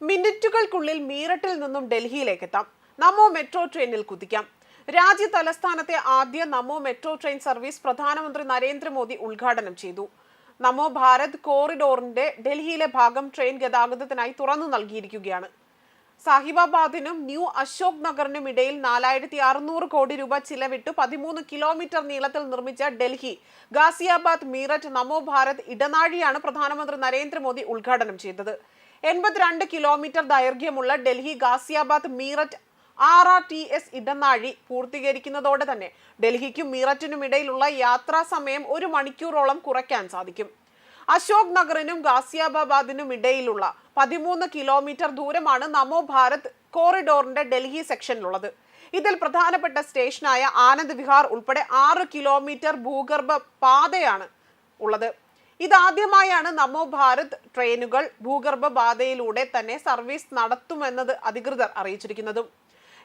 മിനിറ്റുകൾക്കുള്ളിൽ മീററ്റിൽ നിന്നും ഡൽഹിയിലേക്ക് എത്താം നമോ മെട്രോ ട്രെയിനിൽ കുതിക്കാം. രാജ്യ തലസ്ഥാനത്തെ ആദ്യ നമോ മെട്രോ ട്രെയിൻ സർവീസ് പ്രധാനമന്ത്രി നരേന്ദ്രമോദി ഉദ്ഘാടനം ചെയ്തു. നമോ ഭാരത് കോറിഡോറിന്റെ ഡൽഹിയിലെ ഭാഗം ട്രെയിൻ ഗതാഗതത്തിനായി തുറന്നു നൽകിയിരിക്കുകയാണ്. സാഹിബാബാദിനും ന്യൂ അശോക് നഗറിനും ഇടയിൽ നാലായിരത്തി അറുന്നൂറ് കോടി രൂപ ചിലവിട്ട് പതിമൂന്ന് കിലോമീറ്റർ നീളത്തിൽ നിർമ്മിച്ച ഡൽഹി ഗാസിയാബാദ് മീററ്റ് നമോ ഭാരത് ഇടനാഴിയാണ് പ്രധാനമന്ത്രി നരേന്ദ്രമോദി ഉദ്ഘാടനം ചെയ്തത്. എൺപത്തിരണ്ട് കിലോമീറ്റർ ദൈർഘ്യമുള്ള Delhi Ghaziabad Meerut R R T S ഇടനാഴി പൂർത്തീകരിക്കുന്നതോടെ തന്നെ ഡൽഹിക്കും മീററ്റിനും ഇടയിലുള്ള യാത്രാ സമയം ഒരു മണിക്കൂറോളം കുറയ്ക്കാൻ സാധിക്കും. അശോക് നഗറിനും ഗാസിയാബാദിനും ഇടയിലുള്ള പതിമൂന്ന് കിലോമീറ്റർ ദൂരമാണ് നമോ ഭാരത് കോറിഡോറിന്റെ ഡൽഹി സെക്ഷനിലുള്ളത്. ഇതിൽ പ്രധാനപ്പെട്ട സ്റ്റേഷനായ ആനന്ദ് വിഹാർ ഉൾപ്പെടെ ആറ് കിലോമീറ്റർ ഭൂഗർഭ പാതയാണ് ഉള്ളത്. ഇതാദ്യമായാണ് നമോ ഭാരത് ട്രെയിനുകൾ ഭൂഗർഭ പാതയിലൂടെ തന്നെ സർവീസ് നടത്തുമെന്നത് അധികൃതർ അറിയിച്ചിരിക്കുന്നതും.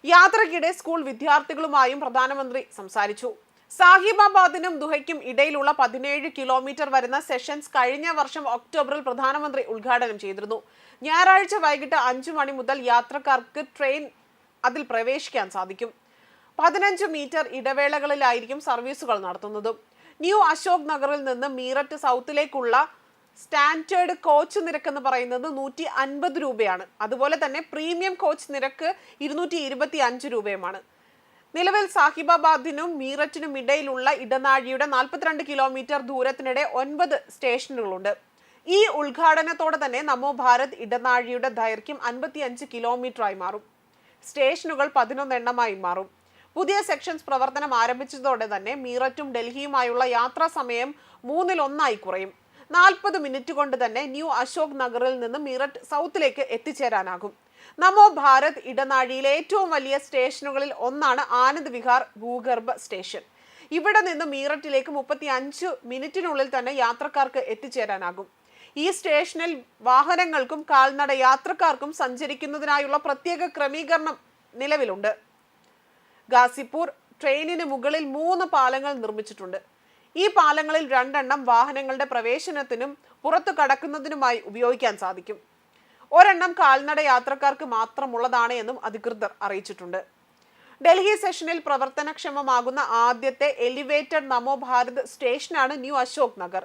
യാത്രയ്ക്കിടെ സ്കൂൾ വിദ്യാർത്ഥികളുമായും പ്രധാനമന്ത്രി സംസാരിച്ചു. സാഹിബാബാദിനും ദുഹയ്ക്കും ഇടയിലുള്ള പതിനേഴ് കിലോമീറ്റർ വരുന്ന സെഷൻസ് കഴിഞ്ഞ വർഷം ഒക്ടോബറിൽ പ്രധാനമന്ത്രി ഉദ്ഘാടനം ചെയ്തിരുന്നു. ഞായറാഴ്ച വൈകിട്ട് അഞ്ചു മണി മുതൽ യാത്രക്കാർക്ക് ട്രെയിൻ അതിൽ പ്രവേശിക്കാൻ സാധിക്കും. പതിനഞ്ച് മീറ്റർ ഇടവേളകളിലായിരിക്കും സർവീസുകൾ നടത്തുന്നത്. ന്യൂ അശോക് നഗറിൽ നിന്ന് മീററ്റ് സൗത്തിലേക്കുള്ള സ്റ്റാൻഡേർഡ് കോച്ച് നിരക്ക് എന്ന് പറയുന്നത് നൂറ്റി അൻപത് രൂപയാണ്. അതുപോലെ തന്നെ പ്രീമിയം കോച്ച് നിരക്ക് ഇരുന്നൂറ്റി ഇരുപത്തി അഞ്ച് രൂപയുമാണ്. നിലവിൽ സാഹിബാബാദിനും മീററ്റിനും ഇടയിലുള്ള ഇടനാഴിയുടെ നാൽപ്പത്തിരണ്ട് കിലോമീറ്റർ ദൂരത്തിനിടെ ഒൻപത് സ്റ്റേഷനുകളുണ്ട്. ഈ ഉദ്ഘാടനത്തോടെ തന്നെ നമോ ഭാരത് ഇടനാഴിയുടെ ദൈർഘ്യം അൻപത്തിയഞ്ച് കിലോമീറ്ററായി മാറും. സ്റ്റേഷനുകൾ പതിനൊന്നെണ്ണമായി മാറും. പുതിയ സെക്ഷൻസ് പ്രവർത്തനം ആരംഭിച്ചതോടെ തന്നെ മീററ്റും ഡൽഹിയുമായുള്ള യാത്രാ സമയം മൂന്നിലൊന്നായി കുറയും. നാൽപ്പത് മിനിറ്റ് കൊണ്ട് തന്നെ ന്യൂ അശോക് നഗറിൽ നിന്ന് മീററ്റ് സൗത്തിലേക്ക് എത്തിച്ചേരാനാകും. നമോ ഭാരത് ഇടനാഴിയിലെ ഏറ്റവും വലിയ സ്റ്റേഷനുകളിൽ ഒന്നാണ് ആനന്ദ് വിഹാർ ഭൂഗർഭ സ്റ്റേഷൻ. ഇവിടെ നിന്ന് മീററ്റിലേക്ക് മുപ്പത്തി അഞ്ച് മിനിറ്റിനുള്ളിൽ തന്നെ യാത്രക്കാർക്ക് എത്തിച്ചേരാനാകും. ഈ സ്റ്റേഷനിൽ വാഹനങ്ങൾക്കും കാൽനട യാത്രക്കാർക്കും സഞ്ചരിക്കുന്നതിനായുള്ള പ്രത്യേക ക്രമീകരണം നിലവിലുണ്ട്. ഗാസിപ്പൂർ ട്രെയിനിന് മുകളിൽ മൂന്ന് പാലങ്ങൾ നിർമ്മിച്ചിട്ടുണ്ട്. ഈ പാലങ്ങളിൽ രണ്ടെണ്ണം വാഹനങ്ങളുടെ പ്രവേശനത്തിനും പുറത്തു കടക്കുന്നതിനുമായി ഉപയോഗിക്കാൻ സാധിക്കും. ഒരെണ്ണം കാൽനട യാത്രക്കാർക്ക് മാത്രമുള്ളതാണ് എന്നും അധികൃതർ അറിയിച്ചിട്ടുണ്ട്. ഡൽഹി സെഷനിൽ പ്രവർത്തനക്ഷമമാകുന്ന ആദ്യത്തെ എലിവേറ്റഡ് നമോ ഭാരത് സ്റ്റേഷനാണ് ന്യൂ അശോക് നഗർ.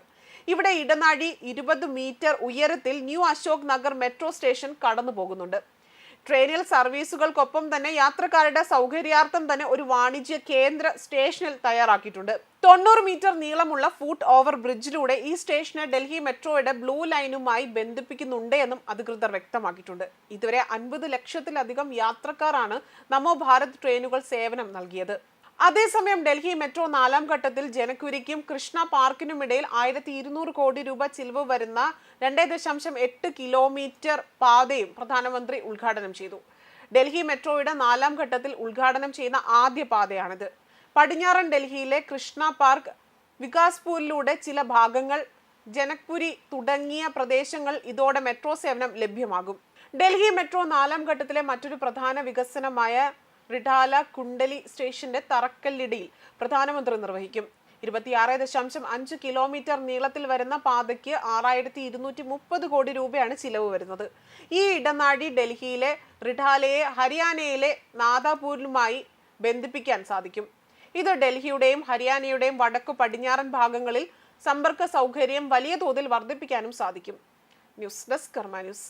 ഇവിടെ ഇടനാഴി ഇരുപത് മീറ്റർ ഉയരത്തിൽ new Ashok Nagar metro station കടന്നു പോകുന്നുണ്ട് ട്രെയിനിൽ സർവീസുകൾക്കൊപ്പം തന്നെ യാത്രക്കാരുടെ സൗകര്യാർത്ഥം തന്നെ ഒരു വാണിജ്യ കേന്ദ്ര സ്റ്റേഷനിൽ തയ്യാറാക്കിയിട്ടുണ്ട്. തൊണ്ണൂറ് മീറ്റർ നീളമുള്ള ഫൂട്ട് ഓവർ ബ്രിഡ്ജിലൂടെ ഈ സ്റ്റേഷനെ ഡൽഹി മെട്രോയുടെ ബ്ലൂ ലൈനുമായി ബന്ധിപ്പിക്കുന്നുണ്ട് എന്നും അധികൃതർ വ്യക്തമാക്കിയിട്ടുണ്ട്. ഇതുവരെ അൻപത് ലക്ഷത്തിലധികം യാത്രക്കാരാണ് നമോ ഭാരത് ട്രെയിനുകൾ സേവനം നൽകിയത്. അതേസമയം ഡൽഹി മെട്രോ നാലാം ഘട്ടത്തിൽ ജനക്കുരിക്കും കൃഷ്ണ പാർക്കിനും ഇടയിൽ ആയിരത്തി ഇരുന്നൂറ് കോടി രൂപ ചിലവ് വരുന്ന രണ്ടേ ദശാംശം എട്ട് കിലോമീറ്റർ പാതയും പ്രധാനമന്ത്രി ഉദ്ഘാടനം ചെയ്തു. ഡൽഹി മെട്രോയുടെ നാലാം ഘട്ടത്തിൽ ഉദ്ഘാടനം ചെയ്യുന്ന ആദ്യ പാതയാണിത്. പടിഞ്ഞാറൻ ഡൽഹിയിലെ കൃഷ്ണ പാർക്ക് വികാസ്പൂരിലൂടെ ചില ഭാഗങ്ങൾ ജനക്പുരി തുടങ്ങിയ പ്രദേശങ്ങൾ ഇതോടെ മെട്രോ സേവനം ലഭ്യമാകും. ഡൽഹി മെട്രോ നാലാം ഘട്ടത്തിലെ മറ്റൊരു പ്രധാന വികസനമായ റിഡാല കുണ്ടലി സ്റ്റേഷന്റെ തറക്കല്ലിടിയിൽ പ്രധാനമന്ത്രി നിർവഹിക്കും. ഇരുപത്തിയാറ് ദശാംശം അഞ്ച് കിലോമീറ്റർ നീളത്തിൽ വരുന്ന പാതയ്ക്ക് ആറായിരത്തി ഇരുന്നൂറ്റി മുപ്പത് കോടി രൂപയാണ് ചിലവ് വരുന്നത്. ഈ ഇടനാഴി ഡൽഹിയിലെ റിഡാലയെ ഹരിയാനയിലെ നാദാപൂരിലുമായി ബന്ധിപ്പിക്കാൻ സാധിക്കും. ഇത് ഡൽഹിയുടെയും ഹരിയാനയുടെയും വടക്കു പടിഞ്ഞാറൻ ഭാഗങ്ങളിൽ സമ്പർക്ക സൗകര്യം വലിയ തോതിൽ വർദ്ധിപ്പിക്കാനും സാധിക്കും. News desk Karma news.